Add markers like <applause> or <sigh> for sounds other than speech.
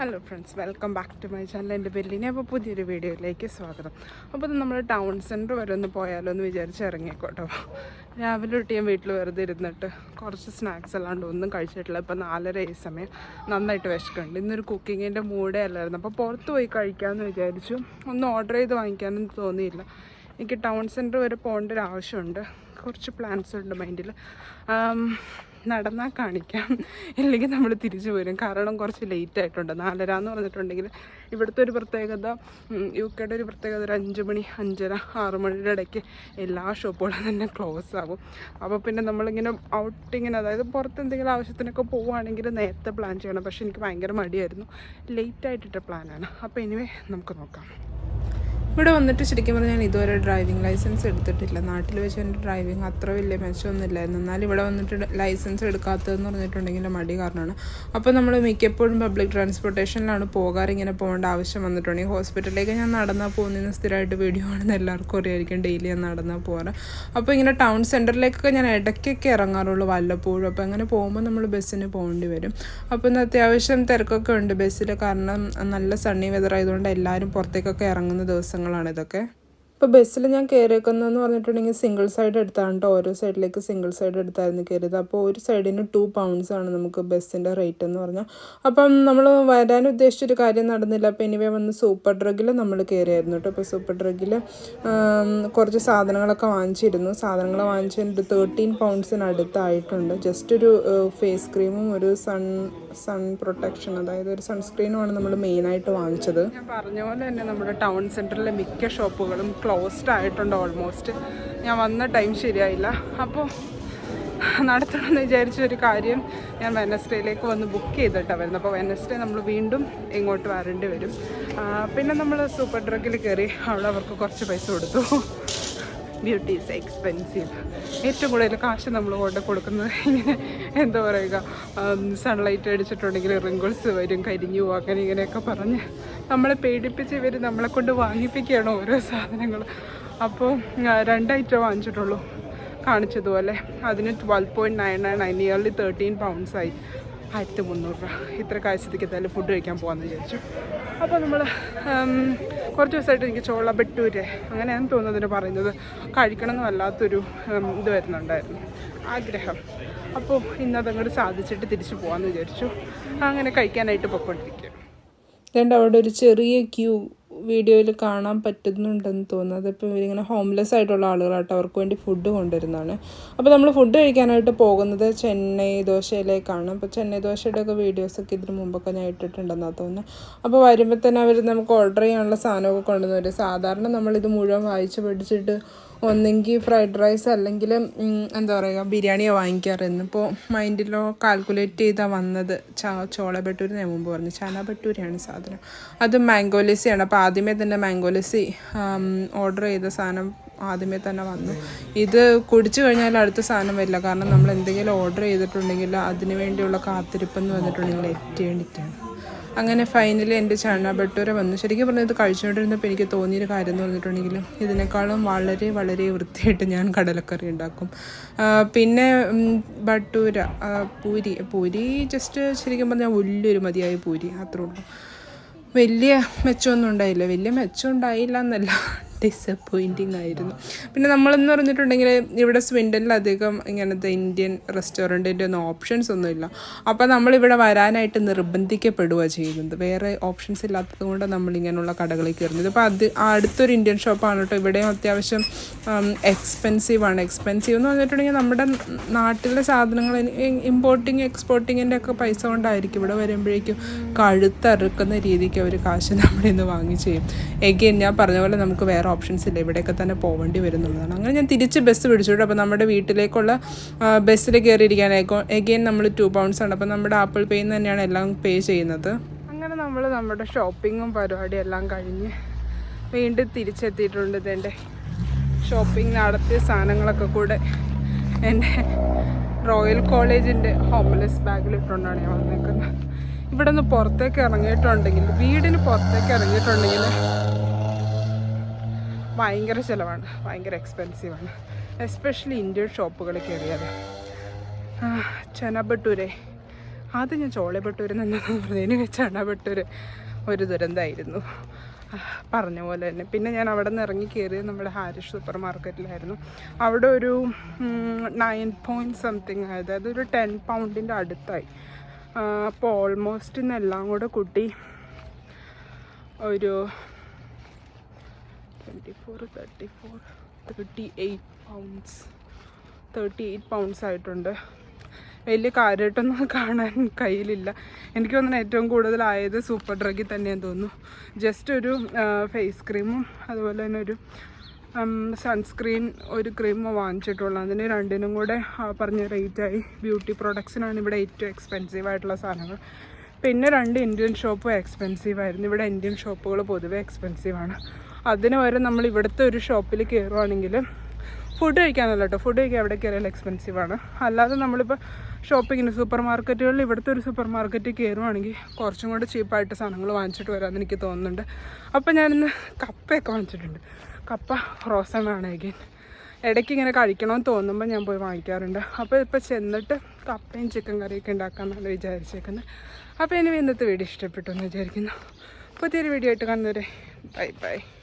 Hello friends welcome back to my channel എന്റെ ബെല്ലിനെ അപ്പോൾ പുതിയൊരു വീഡിയോയിലേക്ക് സ്വാഗതം. അപ്പോൾ നമ്മൾ ടൗൺ സെന്റർ വരെ ഒന്ന് പോയാലോ എന്ന് വിചാരിച്ച് ഇറങ്ങിക്കോട്ടോ രാവിലെ തൊട്ട് ഞാൻ വീട്ടിൽ വെറുതെ ഇരുന്നിട്ട് കുറച്ച് സ്നാക്സ് അല്ലാണ്ട് ഒന്നും കഴിച്ചിട്ടില്ല. ഇപ്പോൾ നാലര ഈ സമയം. നന്നായിട്ട് വിശക്കുന്നുണ്ട്. ഇന്നൊരു കുക്കിങ്ങിന്റെ മൂഡേ അല്ലായിരുന്നു. അപ്പോൾ പുറത്ത് പോയി കഴിക്കാമെന്ന് വിചാരിച്ചു. ഒന്ന് ഓർഡർ ചെയ്ത് വാങ്ങിക്കാനൊന്നും തോന്നിയില്ല. എനിക്ക് ടൗൺ സെന്റർ വരെ പോകേണ്ട ഒരു ആവശ്യമുണ്ട്. കുറച്ച് പ്ലാൻസ് ഉണ്ട് മൈൻഡിൽ നടന്നാൽ കാണിക്കാം. ഇല്ലെങ്കിൽ നമ്മൾ തിരിച്ചു വരും. കാരണം കുറച്ച് ലേറ്റ് ആയിട്ടുണ്ട്. നാലര എന്ന് പറഞ്ഞിട്ടുണ്ടെങ്കിൽ ഇവിടുത്തെ ഒരു പ്രത്യേകത യു കെയുടെ ഒരു പ്രത്യേകത ഒരു അഞ്ച് മണി അഞ്ചര ആറ് മണിയുടെ ഇടയ്ക്ക് എല്ലാ ഷോപ്പുകളും തന്നെ ക്ലോസ് ആകും അപ്പോൾ പിന്നെ നമ്മളിങ്ങനെ ഔട്ടിങ്ങിന് അതായത് പുറത്ത് എന്തെങ്കിലും ആവശ്യത്തിനൊക്കെ പോവുകയാണെങ്കിൽ നേരത്തെ പ്ലാൻ ചെയ്യണം. പക്ഷെ എനിക്ക് ഭയങ്കര മടിയായിരുന്നു. ലേറ്റ് ആയിട്ടിട്ട പ്ലാനാണ് അപ്പോൾ എനിവേ നമുക്ക് നോക്കാം. ഇവിടെ വന്നിട്ട് ശരിക്കും പറഞ്ഞാൽ ഇതുവരെ ഡ്രൈവിംഗ് ലൈസൻസ് എടുത്തിട്ടില്ല. നാട്ടിൽ വെച്ച് എന്റെ ഡ്രൈവിംഗ് അത്ര വലിയ മെച്ചമൊന്നുമില്ലായിരുന്നു എന്നാൽ ഇവിടെ വന്നിട്ട് ലൈസൻസ് എടുക്കാത്തതെന്ന് പറഞ്ഞിട്ടുണ്ടെങ്കിൽ മടി കാരണമാണ്. അപ്പോൾ നമ്മൾ മിക്കപ്പോഴും പബ്ലിക് ട്രാൻസ്പോർട്ടേഷനിലാണ് പോകാറ് ഇങ്ങനെ പോകേണ്ട ആവശ്യം വന്നിട്ടുണ്ടെങ്കിൽ ഹോസ്പിറ്റലിലേക്ക് ഞാൻ നടന്നാൽ പോകുന്നതിന് സ്ഥിരമായിട്ട് വീഡിയോ ആണെന്ന് എല്ലാവർക്കും അറിയായിരിക്കും. ഡെയിലി ഞാൻ നടന്നാൽ പോകാറ്. അപ്പോൾ ഇങ്ങനെ ടൗൺ സെന്ററിലേക്കൊക്കെ ഞാൻ ഇടയ്ക്കൊക്കെ ഇറങ്ങാറുള്ളൂ വല്ലപ്പോഴും. അപ്പോൾ അങ്ങനെ പോകുമ്പോൾ നമ്മൾ ബസ്സിന് പോകേണ്ടി വരും. അപ്പോൾ ഇന്ന് അത്യാവശ്യം തിരക്കൊക്കെ ഉണ്ട് ബസ്സിൽ. കാരണം നല്ല സണ്ണി വെതർ ആയതുകൊണ്ട് എല്ലാവരും പുറത്തേക്കൊക്കെ ഇറങ്ങുന്ന ദിവസങ്ങളാണ് ഇതൊക്കെ. ഇപ്പോൾ ബസ്സിൽ ഞാൻ കയറിയേക്കുന്നതെന്ന് പറഞ്ഞിട്ടുണ്ടെങ്കിൽ സിംഗിൾ സൈഡ് എടുത്താണ് കേട്ടോ ഓരോ സൈഡിലേക്ക് സിംഗിൾ സൈഡ് എടുത്തായിരുന്നു കയറിയത് അപ്പോൾ ഒരു സൈഡിന് ടു പൗണ്ട്സ് ആണ് നമുക്ക് ബസ്സിന്റെ റേറ്റ് എന്ന് പറഞ്ഞാൽ അപ്പം നമ്മൾ വരാൻ ഉദ്ദേശിച്ചൊരു കാര്യം നടന്നില്ല. അപ്പോൾ എനിവേ വന്ന് സൂപ്പർ ഡ്രഗിൽ നമ്മൾ കയറിയായിരുന്നു കേട്ടോ അപ്പോൾ സൂപ്പർ ഡ്രഗിൽ കുറച്ച് സാധനങ്ങളൊക്കെ വാങ്ങിച്ചിരുന്നു. സാധനങ്ങൾ വാങ്ങിച്ചതിന്റെ തേർട്ടീൻ പൗണ്ട്സിന് അടുത്തായിട്ടുണ്ട്. ജസ്റ്റ് ഒരു ഫേസ് ക്രീമും ഒരു സൺ സൺ പ്രൊട്ടക്ഷൻ അതായത് ഒരു സൺസ്ക്രീനുമാണ് നമ്മൾ മെയിനായിട്ട് വാങ്ങിച്ചത്. ഞാൻ പറഞ്ഞ പോലെ തന്നെ നമ്മുടെ ടൗൺ സെന്ററിലെ മിക്ക ഷോപ്പുകളും ക്ലോസ്ഡ് ആയിട്ടുണ്ട് ഓൾമോസ്റ്റ് ഞാൻ വന്ന ടൈം ശരിയായില്ല. അപ്പോൾ നടത്തണമെന്ന് വിചാരിച്ച ഒരു കാര്യം ഞാൻ വെനസ്ഡേയിലേക്ക് വന്ന് ബുക്ക് ചെയ്തിട്ടാണ് വരുന്നത്. അപ്പോൾ വെനസ്ഡേ നമ്മൾ വീണ്ടും ഇങ്ങോട്ട് വരേണ്ടി വരും. പിന്നെ നമ്മൾ സൂപ്പർ ഡ്രഗിൽ കയറി അവിടെ അവർക്ക് കുറച്ച് പൈസ കൊടുത്തു. ബ്യൂട്ടി ഈസ് എക്സ്പെൻസീവ് ഏറ്റവും കൂടുതൽ കാശ് നമ്മൾ കൊണ്ട് കൊടുക്കുന്നത് ഇങ്ങനെ എന്താ പറയുക സൺലൈറ്റ് അടിച്ചിട്ടുണ്ടെങ്കിൽ റിങ്കിൾസ് വരും കരിഞ്ഞു അങ്ങനെ ഇങ്ങനെയൊക്കെ പറഞ്ഞ് നമ്മളെ പേടിപ്പിച്ച് ഇവർ നമ്മളെ കൊണ്ട് വാങ്ങിപ്പിക്കുകയാണ് ഓരോ സാധനങ്ങൾ. അപ്പോൾ രണ്ട് ഐറ്റം വാങ്ങിച്ചിട്ടുള്ളൂ കാണിച്ചതുപോലെ. അതിന് twelve point nine nine nine nearly thirteen pounds ആയി. ആയിരത്തി മുന്നൂറ് രൂപ. ഇത്ര കാശത്തേക്ക് എന്തായാലും ഫുഡ് കഴിക്കാൻ പോകാമെന്ന് വിചാരിച്ചു. അപ്പോൾ നമ്മൾ കുറച്ച് ദിവസമായിട്ട് എനിക്ക് ചോള ബട്ടൂര് അങ്ങനെയാണ് തോന്നുന്നതിന് പറയുന്നത്. കഴിക്കണം എന്ന് വല്ലാത്തൊരു ഇത് വരുന്നുണ്ടായിരുന്നു. ആഗ്രഹം. അപ്പോൾ ഇന്നതങ്ങോട്ട് സാധിച്ചിട്ട് തിരിച്ചു പോകാമെന്ന് വിചാരിച്ചു. അങ്ങനെ കഴിക്കാനായിട്ട് പൊയ്ക്കൊണ്ടിരിക്കുക രണ്ട് അവിടെ ഒരു ചെറിയ ക്യൂ വീഡിയോയിൽ കാണാൻ പറ്റുന്നുണ്ടെന്ന് തോന്നുന്നത്. അതിപ്പോൾ ഇവരിങ്ങനെ ഹോംലെസ് ആയിട്ടുള്ള ആളുകളായിട്ട് അവർക്ക് വേണ്ടി ഫുഡ് കൊണ്ടുവരുന്നതാണ്. അപ്പോൾ നമ്മൾ ഫുഡ് കഴിക്കാനായിട്ട് പോകുന്നത് ചെന്നൈ ദോശയിലേക്കാണ്. അപ്പോൾ ചെന്നൈ ദോശയുടെ ഒക്കെ വീഡിയോസൊക്കെ ഇതിന് മുമ്പൊക്കെ ഞാൻ ഇട്ടിട്ടുണ്ടെന്നാണ് തോന്നുന്നത് അപ്പോൾ വരുമ്പോൾ തന്നെ അവർ നമുക്ക് ഓർഡർ ചെയ്യാനുള്ള സാധനമൊക്കെ കൊണ്ടുവന്നു വരും സാധാരണ നമ്മളിത് മുഴുവൻ വായിച്ച് പഠിച്ചിട്ട് ഒന്നെങ്കിൽ ഫ്രൈഡ് റൈസ് അല്ലെങ്കിൽ എന്താ പറയുക ബിരിയാണിയോ വാങ്ങിക്കാറ്. ഇപ്പോൾ മൈൻഡിലോ കാൽക്കുലേറ്റ് ചെയ്താൽ വന്നത് ചാ ചോള ബട്ടൂരി ഞാൻ മുമ്പ് പറഞ്ഞു. ചാന ബട്ടൂരിയാണ് സാധനം. അത് മാംഗോ ലസ്സിയാണ് അപ്പോൾ ആദ്യമേ തന്നെ മാംഗോ ലസ്സി ഓർഡർ ചെയ്ത സാധനം ആദ്യമേ തന്നെ വന്നു. ഇത് കുടിച്ചു കഴിഞ്ഞാൽ അടുത്ത സാധനം വരില്ല. കാരണം നമ്മൾ എന്തെങ്കിലും ഓർഡർ ചെയ്തിട്ടുണ്ടെങ്കിൽ അതിന് വേണ്ടിയുള്ള കാത്തിരിപ്പെന്ന് വന്നിട്ടുണ്ടെങ്കിൽ എറ്റേണ്ടിട്ടാണ് അങ്ങനെ ഫൈനലി എന്റെ ചണ ബട്ടൂര വന്നു. ശരിക്കും പറഞ്ഞാൽ ഇത് കഴിച്ചുകൊണ്ടിരുന്നപ്പോൾ എനിക്ക് തോന്നിയൊരു കാര്യം എന്ന് പറഞ്ഞിട്ടുണ്ടെങ്കിൽ ഇതിനേക്കാളും വളരെ വളരെ വൃത്തിയായിട്ട് ഞാൻ കടലക്കറി ഉണ്ടാക്കും. പിന്നെ ബട്ടൂര പൂരി. പൂരി ജസ്റ്റ് ശരിക്കും പറഞ്ഞാൽ വലിയൊരു മതിയായ പൂരി അത്രേ ഉള്ളൂ. വലിയ മെച്ചമൊന്നും ഉണ്ടായില്ല. വലിയ മെച്ചം ഉണ്ടായില്ല എന്നല്ല. ഡിസപ്പോയിന്റിങ് ആയിരുന്നു. പിന്നെ നമ്മളെന്ന് പറഞ്ഞിട്ടുണ്ടെങ്കിൽ ഇവിടെ സ്വിൻഡനിൽ അധികം ഇങ്ങനത്തെ ഇന്ത്യൻ റെസ്റ്റോറന്റിന്റെ ഒന്നും ഓപ്ഷൻസ് ഒന്നുമില്ല അപ്പോൾ നമ്മളിവിടെ വരാനായിട്ട് നിർബന്ധിക്കപ്പെടുകയാണ് ചെയ്യുന്നത്. വേറെ ഓപ്ഷൻസ് ഇല്ലാത്തത് കൊണ്ട് നമ്മൾ ഇങ്ങനെയുള്ള കടകളിൽ കയറുന്നത്. അപ്പോൾ അത് അടുത്തൊരു ഇന്ത്യൻ ഷോപ്പാണ് കേട്ടോ ഇവിടെയും അത്യാവശ്യം എക്സ്പെൻസീവ് ആണ്. എക്സ്പെൻസീവ് എന്ന് പറഞ്ഞിട്ടുണ്ടെങ്കിൽ നമ്മുടെ നാട്ടിലെ സാധനങ്ങൾ ഇമ്പോർട്ടിങ് എക്സ്പോർട്ടിങ്ങിന്റെ ഒക്കെ പൈസ കൊണ്ടായിരിക്കും. ഇവിടെ വരുമ്പോഴേക്കും കഴുത്തറുക്കുന്ന രീതിക്ക് അവർ കാശ് നമ്മുടെ വാങ്ങി ചെയ്യും. എഗെയിൻ ഞാൻ പറഞ്ഞ പോലെ നമുക്ക് വേറെ ഓപ്ഷൻസ് ഇല്ല. ഇവിടെയൊക്കെ തന്നെ പോകേണ്ടി വരുന്നുള്ളതാണ്. അങ്ങനെ ഞാൻ തിരിച്ച് ബസ് പിടിച്ചു അപ്പോൾ നമ്മുടെ വീട്ടിലേക്കുള്ള ബസ്സിൽ കയറിയിരിക്കാൻ എഗെയിൻ നമ്മൾ ടു പൗണ്ട്സ് ആണ്. അപ്പോൾ നമ്മുടെ ആപ്പിൾ പേയിൽ നിന്ന് തന്നെയാണ് എല്ലാം പേ ചെയ്യുന്നത്. അങ്ങനെ നമ്മൾ നമ്മുടെ ഷോപ്പിങ്ങും പരിപാടിയും എല്ലാം കഴിഞ്ഞ് വീണ്ടും തിരിച്ചെത്തിയിട്ടുണ്ട് ഇതെന്റെ ഷോപ്പിംഗ് നടത്തിയ സാധനങ്ങളൊക്കെ കൂടെ എന്റെ റോയൽ കോളേജിന്റെ ഹോംലെസ് ബാഗിലിട്ടുകൊണ്ടാണ് ഞാൻ വന്നേക്കുന്നത്. ഇവിടെ നിന്ന് പുറത്തേക്ക് ഇറങ്ങിയിട്ടുണ്ടെങ്കിൽ വീടിന് പുറത്തേക്ക് ഇറങ്ങിയിട്ടുണ്ടെങ്കിൽ ഭയങ്കര ചിലവാണ്. ഭയങ്കര എക്സ്പെൻസീവാണ് എസ്പെഷ്യലി ഇന്ത്യൻ ഷോപ്പുകളിൽ കയറിയത്. ചെന അത് ഞാൻ ചോളബട്ടൂരിൽ നിന്ന് പറഞ്ഞതിന് വെച്ചാണ് ബട്ടൂർ ഒരു ദുരന്തമായിരുന്നു. പറഞ്ഞ പോലെ തന്നെ. പിന്നെ ഞാൻ അവിടെ നിന്ന് ഇറങ്ങി കയറിയത് നമ്മുടെ ഹാരിഷ് സൂപ്പർ മാർക്കറ്റിലായിരുന്നു. അവിടെ ഒരു നയൻ പോയിന്റ് സംതിങ് ആയത്. അതൊരു ടെൻ പൗണ്ടിന്റെ അടുത്തായി. അപ്പോൾ ഓൾമോസ്റ്റ് ഇന്നെല്ലാം കൂടെ കൂട്ടി ഒരു thirty pounds thirty eight pounds ആയിട്ടുണ്ട്. വലിയ കാര്യമായിട്ടൊന്നും <laughs> കാണാൻ കയ്യിലില്ല. എനിക്ക് തോന്നുന്നു ഏറ്റവും കൂടുതലായത് സൂപ്പർ ഡ്രഗിൽ തന്നെയെന്ന് തോന്നുന്നു. ജസ്റ്റ് ഒരു ഫേസ് ക്രീമും അതുപോലെ തന്നെ ഒരു സൺസ്ക്രീൻ ഒരു ക്രീം വാങ്ങിച്ചിട്ടുള്ളൂ. അതിന് രണ്ടിനും കൂടെ പറഞ്ഞ റേറ്റായി ബ്യൂട്ടി പ്രൊഡക്ട്സിനാണ് ഇവിടെ ഏറ്റവും എക്സ്പെൻസീവ് ആയിട്ടുള്ള സാധനങ്ങൾ. പിന്നെ രണ്ട് ഇന്ത്യൻ ഷോപ്പും എക്സ്പെൻസീവ് ആയിരുന്നു. ഇവിടെ ഇന്ത്യൻ ഷോപ്പുകൾ പൊതുവെ എക്സ്പെൻസീവാണ് അതിന് വരെ നമ്മൾ ഇവിടുത്തെ ഒരു ഷോപ്പിൽ കയറുവാണെങ്കിൽ ഫുഡ് കഴിക്കാനല്ല കേട്ടോ. ഫുഡ് കഴിക്കാൻ അവിടെ കയറിയാൽ എക്സ്പെൻസീവാണ് അല്ലാതെ നമ്മളിപ്പോൾ ഷോപ്പിങ്ങിന് സൂപ്പർ മാർക്കറ്റുകളിൽ ഇവിടുത്തെ ഒരു സൂപ്പർ മാർക്കറ്റിൽ കയറുവാണെങ്കിൽ കുറച്ചും കൂടെ ചീപ്പായിട്ട് സാധനങ്ങൾ വാങ്ങിച്ചിട്ട് വരാമെന്ന് എനിക്ക് തോന്നുന്നുണ്ട്. അപ്പോൾ ഞാനിന്ന് കപ്പയൊക്കെ വാങ്ങിച്ചിട്ടുണ്ട്. കപ്പ ഫ്രോസൺ ആണ് ഇടയ്ക്ക് ഇങ്ങനെ കഴിക്കണമെന്ന് തോന്നുമ്പോൾ ഞാൻ പോയി വാങ്ങിക്കാറുണ്ട്. അപ്പോൾ ഇപ്പോൾ ചെന്നിട്ട് കപ്പയും ചിക്കൻ കറിയൊക്കെ ഉണ്ടാക്കാമെന്നാണ് വിചാരിച്ചേക്കുന്നത് അപ്പോൾ ഇനി ഇന്നത്തെ വീഡിയോ ഇഷ്ടപ്പെട്ടു എന്ന് വിചാരിക്കുന്നു. പുതിയൊരു വീഡിയോ ആയിട്ട് കാണുന്നവരെ ബൈ ബൈ